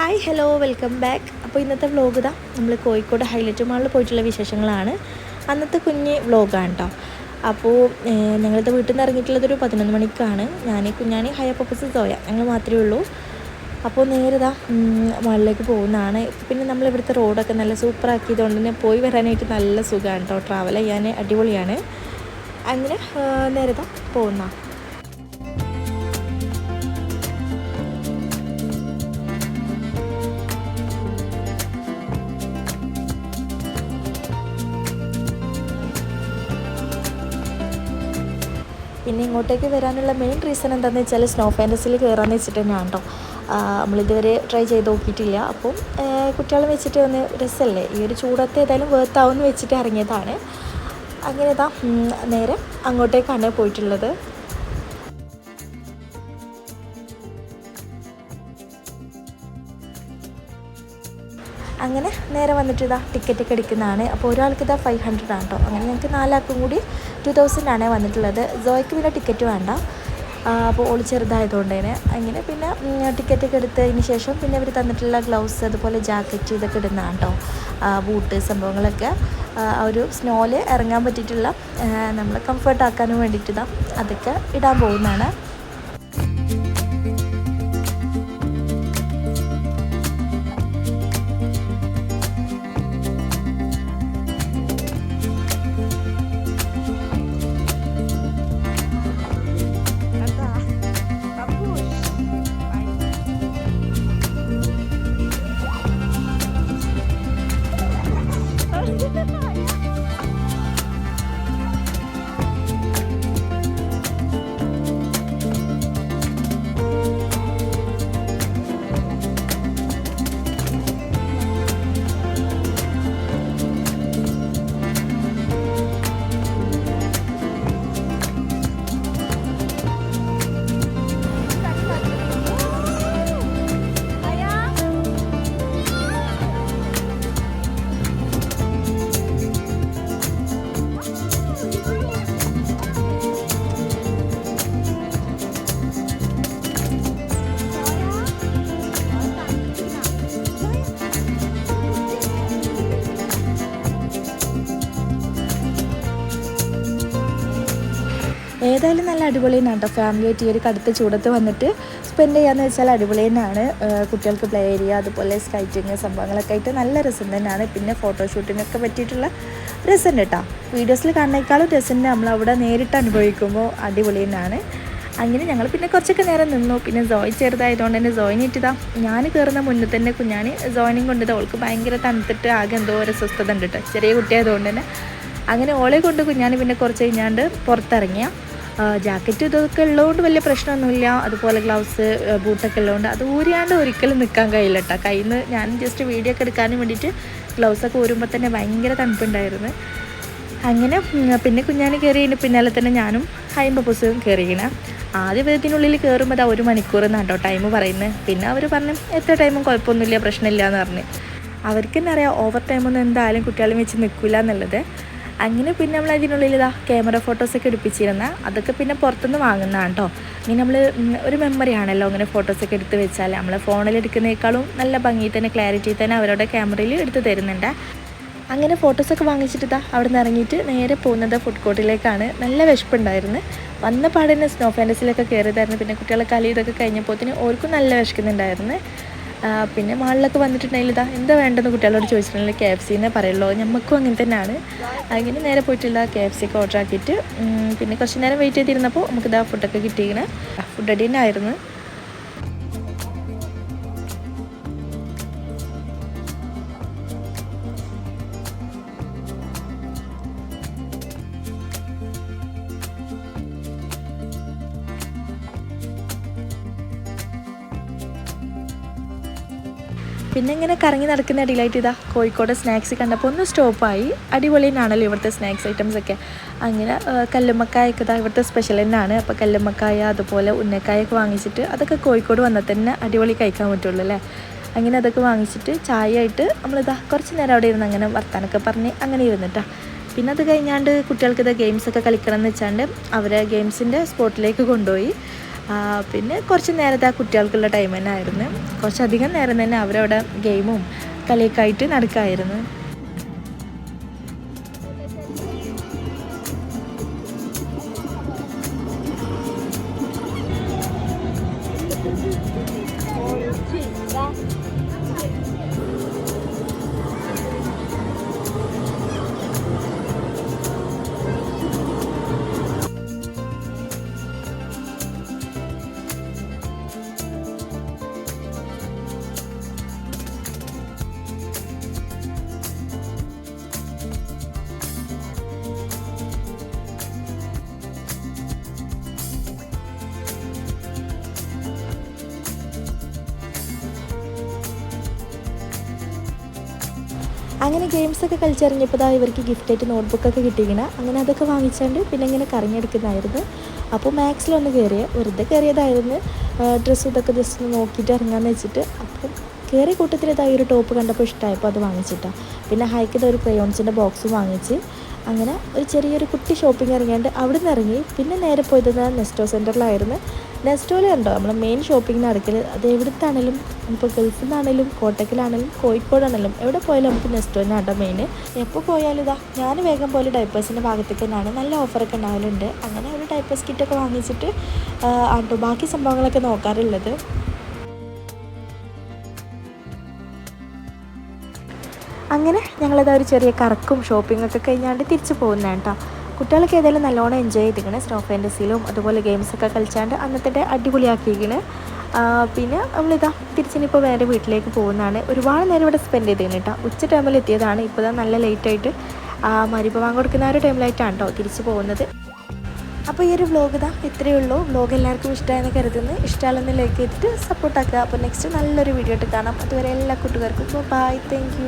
Hi hello welcome back അപ്പോൾ ഇന്നത്തെ vlog ഇതാ നമ്മൾ കോഴിക്കോട് ഹൈലൈറ്റ് മാളിൽ പോയിട്ടുള്ള വിശേഷങ്ങളാണ്. അന്നത്തെ കുഞ്ഞ് വ്ലോഗാണ് കേട്ടോ അപ്പോൾ ഞങ്ങളുടെ വീട്ടിൽ നിന്ന് ഇറങ്ങിയിട്ടുള്ളത് ഒരു പതിനൊന്ന് മണിക്കാണ്. ഞാൻ കുഞ്ഞാണി ഹയ പപ്പസ് സോയ ഞങ്ങൾ മാത്രമേ ഉള്ളൂ. അപ്പോൾ നേരെ ഇതാ മാളിലേക്ക് പോകുന്നതാണ്. പിന്നെ നമ്മൾ ഇവിടുത്തെ റോഡൊക്കെ നല്ല സൂപ്പർ ആക്കിയതുകൊണ്ട് തന്നെ പോയി വരാനായിട്ട് നല്ല സുഖമാണ് കേട്ടോ ട്രാവൽ ചെയ്യാൻ അടിപൊളിയാണ്. അങ്ങനെ നേരെ ഇതാ പിന്നെ ഇങ്ങോട്ടേക്ക് വരാനുള്ള മെയിൻ റീസൺ എന്താണെന്ന് വെച്ചാൽ സ്നോ ഫാന്റസിൽ കയറാമെന്ന് വെച്ചിട്ട് തന്നെയാണ് കേട്ടോ നമ്മളിതുവരെ ട്രൈ ചെയ്ത് നോക്കിയിട്ടില്ല. അപ്പം കുട്ടികളെ വെച്ചിട്ട് ഒന്ന് രസമല്ലേ ഈ ഒരു ചൂടത്ത് ഏതായാലും വേർത്താവുമെന്ന് വെച്ചിട്ട് ഇറങ്ങിയതാണ്. അങ്ങനെ ഇതാ നേരെ അങ്ങോട്ടേക്കാണ് പോയിട്ടുള്ളത്. അങ്ങനെ നേരെ വന്നിട്ട് ഇതാ ടിക്കറ്റ് ഒക്കെ എടുക്കുന്നതാണ്. അപ്പോൾ ഒരാൾക്ക് ഇതാ ഫൈവ് ഹൺഡ്രഡ് ആണ് കേട്ടോ അങ്ങനെ ഞങ്ങൾക്ക് നാലാൾക്കും കൂടി ടു തൗസൻഡാണ് വന്നിട്ടുള്ളത്. ജോയ്ക്ക് പിന്നെ ടിക്കറ്റ് വേണ്ട. അപ്പോൾ ഓൾ ചെറുതായതുകൊണ്ട് തന്നെ അങ്ങനെ പിന്നെ ടിക്കറ്റൊക്കെ എടുത്തതിന് ശേഷം പിന്നെ അവർ തന്നിട്ടുള്ള ഗ്ലൗസ് അതുപോലെ ജാക്കറ്റ് ഇതൊക്കെ ഇടുന്നതാണ് കേട്ടോ ബൂട്ട് സംഭവങ്ങളൊക്കെ. ആ ഒരു സ്നോയിൽ ഇറങ്ങാൻ പറ്റിയിട്ടുള്ള നമ്മൾ കംഫർട്ട് ആക്കാനും വേണ്ടിയിട്ട് അതൊക്കെ ഇടാൻ പോകുന്നതാണ്. ഏതായാലും നല്ല അടിപൊളി തന്നെയാണ് കേട്ടോ ഫാമിലി ആയിട്ട് ഈ ഒരു കടുത്ത ചൂടത്ത് വന്നിട്ട് സ്പെൻഡ് ചെയ്യാന്ന് വെച്ചാൽ അടിപൊളി തന്നെയാണ് കുട്ടികൾക്ക് പ്ലേ ഏരിയ അതുപോലെ സ്കൈറ്റിങ് സംഭവങ്ങളൊക്കെ ആയിട്ട് നല്ല രസം തന്നെയാണ്. പിന്നെ ഫോട്ടോഷൂട്ടിനൊക്കെ പറ്റിയിട്ടുള്ള രസം കേട്ടോ വീഡിയോസിൽ കാണുന്നേക്കാളും രസം നമ്മൾ അവിടെ നേരിട്ട് അനുഭവിക്കുമ്പോൾ അടിപൊളി തന്നെയാണ് അങ്ങനെ ഞങ്ങൾ പിന്നെ കുറച്ചൊക്കെ നേരം നിന്നു. പിന്നെ ജോയിൻ ചെറുതായതുകൊണ്ട് തന്നെ ജോയിനിട്ടിതാ ഞാൻ കയറുന്ന മുന്നിൽ തന്നെ കുഞ്ഞാണ് ജോയിനും കൊണ്ടിത് അവൾക്ക് ഭയങ്കര തണുത്തിട്ട് ആകെ എന്തോ ഒരു സ്വസ്ഥത ഉണ്ട് കേട്ടോ ചെറിയ കുട്ടിയായതുകൊണ്ട് തന്നെ. അങ്ങനെ ഓളെ കൊണ്ട് കുഞ്ഞാൻ പിന്നെ കുറച്ച് കഴിഞ്ഞാണ്ട് പുറത്തിറങ്ങിയ. ജാക്കറ്റ് ഇതൊക്കെ ഉള്ളതുകൊണ്ട് വലിയ പ്രശ്നമൊന്നുമില്ല. അതുപോലെ ഗ്ലൗസ് ബൂട്ടൊക്കെ ഉള്ളതുകൊണ്ട് അത് ഊരിയാണ്ട് ഒരിക്കലും നിൽക്കാൻ കഴിയില്ല കേട്ടോ. കയ്യിൽ നിന്ന് ഞാൻ ജസ്റ്റ് വീഡിയോ ഒക്കെ എടുക്കാനും വേണ്ടിയിട്ട് ഗ്ലൗസൊക്കെ ഊരുമ്പോൾ തന്നെ ഭയങ്കര തണുപ്പുണ്ടായിരുന്നു. അങ്ങനെ പിന്നെ കുഞ്ഞാന് കയറിയതിന് പിന്നാലെ തന്നെ ഞാനും ഹൈമ്പ പുസ്തകം കയറിയിങ്ങനെ ആദ്യ വിധത്തിനുള്ളിൽ കയറുമ്പോൾ അത് ഒരു മണിക്കൂർ എന്നാണ് കേട്ടോ ടൈം പറയുന്നത് പിന്നെ അവർ പറഞ്ഞു എത്ര ടൈമും കുഴപ്പമൊന്നുമില്ല പ്രശ്നമില്ല എന്ന് പറഞ്ഞ്. അവർക്ക് തന്നെ അറിയാം ഓവർ ടൈമൊന്നും എന്തായാലും കുട്ടികളെ വെച്ച് നിൽക്കില്ല എന്നുള്ളത്. അങ്ങനെ പിന്നെ നമ്മൾ അതിനുള്ളിൽ ഇതാ ക്യാമറ ഫോട്ടോസൊക്കെ എടുപ്പിച്ചിരുന്ന അതൊക്കെ പിന്നെ പുറത്തുനിന്ന് വാങ്ങുന്നതാണ് കേട്ടോ. ഇനി നമ്മൾ ഒരു മെമ്മറി ആണല്ലോ അങ്ങനെ ഫോട്ടോസൊക്കെ എടുത്ത് വെച്ചാൽ നമ്മൾ ഫോണിൽ എടുക്കുന്നേക്കാളും നല്ല ഭംഗി തന്നെ ക്ലാരിറ്റി തന്നെ അവരുടെ ക്യാമറയിൽ എടുത്ത് തരുന്നുണ്ട്. അങ്ങനെ ഫോട്ടോസൊക്കെ വാങ്ങിച്ചിട്ട് ഇതാ അവിടെ നിന്ന് ഇറങ്ങിയിട്ട് നേരെ പോകുന്നത് ഫുഡ് കോർട്ടിലേക്കാണ് നല്ല വിശപ്പുണ്ടായിരുന്നു. വന്ന പാടിനെ സ്നോ ഫാന്റസിലൊക്കെ കയറിയതായിരുന്നു പിന്നെ കുട്ടികളെ കളി ഇതൊക്കെ തന്നെ ഓർക്കും നല്ല വിശക്കുന്നുണ്ടായിരുന്നു. പിന്നെ മാളിലൊക്കെ വന്നിട്ടുണ്ടെങ്കിൽ ഇതാ എന്താ വേണ്ടെന്ന് കുട്ടികളോട് ചോദിച്ചിട്ടുണ്ടെങ്കിൽ കെ എഫ് സിന്നേ പറയുള്ളൂ. ഞമ്മക്കും അങ്ങനെ തന്നെയാണ്. അങ്ങനെ നേരെ പോയിട്ടുള്ള കെ എഫ് സി ഒക്കെ ഓർഡർ ആക്കിയിട്ട് പിന്നെ കുറച്ച് നേരം വെയിറ്റ് ചെയ്തിരുന്നപ്പോൾ നമുക്ക് ഇതാ ഫുഡൊക്കെ കിട്ടിയിരിക്കണേ. ഫുഡ് അടി തന്നെ ആയിരുന്നു പിന്നെ ഇങ്ങനെ കറങ്ങി നടക്കുന്ന ഇടയിലായിട്ട് ഇതാ കോഴിക്കോട് സ്നാക്സ് കണ്ടപ്പോൾ ഒന്ന് സ്റ്റോപ്പായി. അടിപൊളി തന്നെയാണല്ലോ ഇവിടുത്തെ സ്നാക്സ് ഐറ്റംസ് ഒക്കെ. അങ്ങനെ കല്ലുമ്മക്കായൊക്കെ ഇതാ ഇവിടുത്തെ സ്പെഷ്യൽ തന്നെയാണ്. അപ്പോൾ കല്ലുമ്മക്കായ അതുപോലെ ഉന്നക്കായൊക്കെ വാങ്ങിച്ചിട്ട് അതൊക്കെ കോഴിക്കോട് വന്നാൽ തന്നെ അടിപൊളി കഴിക്കാൻ പറ്റുള്ളൂ അല്ലേ? അങ്ങനെ അതൊക്കെ വാങ്ങിച്ചിട്ട് ചായ ആയിട്ട് നമ്മളിതാ കുറച്ച് നേരം അവിടെ ഇരുന്ന് അങ്ങനെ വർത്താനൊക്കെ പറഞ്ഞ് അങ്ങനെ ഇരുന്നിട്ടാ. പിന്നെ അത് കഴിഞ്ഞാണ്ട് കുട്ടികൾക്ക് ഇത് ഗെയിംസൊക്കെ കളിക്കണം എന്ന് വെച്ചാണ്ട് അവരെ ഗെയിംസിന്റെ സ്പോട്ടിലേക്ക് കൊണ്ടുപോയി. പിന്നെ കുറച്ച് നേരത്തെ ആ കുട്ടികൾക്കുള്ള ടൈം തന്നെ ആയിരുന്നു കുറച്ചധികം നേരം തന്നെ അവരവിടെ ഗെയിമും കളിയൊക്കെ ആയിട്ട് നടക്കായിരുന്നു. അങ്ങനെ ഗെയിംസ് ഒക്കെ കളിച്ചിറങ്ങിയപ്പോൾ ദാ ഇവർക്ക് ഗിഫ്റ്റായിട്ട് നോട്ട്ബുക്കൊക്കെ കിട്ടിയിരിക്കണം. അങ്ങനെ അതൊക്കെ വാങ്ങിച്ചാണ്ട് പിന്നെ ഇങ്ങനെ കറങ്ങിയെടുക്കുന്നതായിരുന്നു. അപ്പോൾ മാക്സിലൊന്ന് കയറിയ വെറുതെ കയറിയതായിരുന്നു ഡ്രസ്സ് ഇതൊക്കെ ജസ്റ്റ് ഒന്ന് നോക്കിയിട്ട് ഇറങ്ങാമെന്ന് വെച്ചിട്ട്. അപ്പം കയറിയ കൂട്ടത്തിൽ ഇതാ ഒരു ടോപ്പ് കണ്ടപ്പോൾ ഇഷ്ടമായപ്പോൾ അത് വാങ്ങിച്ചിട്ടാണ് പിന്നെ ഹൈക്കിത് ഒരു ക്രയോൺസിന്റെ ബോക്സ് വാങ്ങിച്ച്. അങ്ങനെ ഒരു ചെറിയൊരു കുട്ടി ഷോപ്പിംഗ് ഇറങ്ങിയാണ്ട് അവിടെ നിന്ന് ഇറങ്ങി. പിന്നെ നേരെ പോയത് നെസ്റ്റോ സെന്ററിലായിരുന്നു നെസ്റ്റോയിൽ ഉണ്ടോ നമ്മൾ മെയിൻ ഷോപ്പിംഗ് നടക്കൽ അത് എവിടുത്താണേലും ഇപ്പോൾ ഗൾഫിൽ നിന്നാണേലും കോട്ടക്കിലാണേലും കോഴിക്കോടാണേലും എവിടെ പോയാലും നമുക്ക് നെസ്റ്റോ തന്നെയാണ് മെയിൻ എപ്പോൾ പോയാലും ഇതാ ഞാൻ വേഗം പോലെ ഡൈപ്പേഴ്സിന്റെ ഭാഗത്തേക്ക് തന്നെയാണ് നല്ല ഓഫറൊക്കെ ഉണ്ടാവലുണ്ട്. അങ്ങനെ ഒരു ഡൈപ്പേഴ്സ് കിറ്റൊക്കെ വാങ്ങിച്ചിട്ട് ആണ്ടോ ബാക്കി സംഭവങ്ങളൊക്കെ നോക്കാറുള്ളത്. അങ്ങനെ ഞങ്ങളിതാ ഒരു ചെറിയ കറക്കും ഷോപ്പിംഗ് ഒക്കെ കഴിഞ്ഞാണ്ട് തിരിച്ചു പോകുന്നതാണ് കേട്ടോ കുട്ടികളൊക്കെ ഏതായാലും നല്ലോണം എൻജോയ് ചെയ്തിരിക്കണേ. സ്നോ ഫാന്റസിയിലും അതുപോലെ ഗെയിംസൊക്കെ കളിച്ചാണ്ട് അന്നത്തെ അടിപൊളിയാക്കിയിരിക്കണ്. പിന്നെ നമ്മളിതാ തിരിച്ചിനിപ്പോൾ വേറെ വീട്ടിലേക്ക് പോകുന്നതാണ്. ഒരുപാട് നേരം ഇവിടെ സ്പെൻഡ് ചെയ്തിരിക്കണം കേട്ടോ ഉച്ച ടൈമിൽ എത്തിയതാണ്. ഇപ്പോൾ ഇതാ നല്ല ലേറ്റായിട്ട് വാങ്ങി കൊടുക്കുന്ന ഒരു ടൈമിലായിട്ടാണ് കേട്ടോ തിരിച്ചു പോകുന്നത്. അപ്പോൾ ഈ ഒരു വ്ലോഗ് ഇതാ ഇത്രയേ ഉള്ളൂ. വ്ലോഗ് എല്ലാവർക്കും ഇഷ്ടമായെന്ന് കരുതുന്നു. ഇഷ്ടമല്ലെന്ന് ലൈക്ക് ചെയ്തിട്ട് സപ്പോർട്ടാക്കുക അപ്പോൾ നെക്സ്റ്റ് നല്ലൊരു വീഡിയോ ആയിട്ട് കാണാം. അതുവരെ എല്ലാ കൂട്ടുകാർക്കും ബൈ താങ്ക്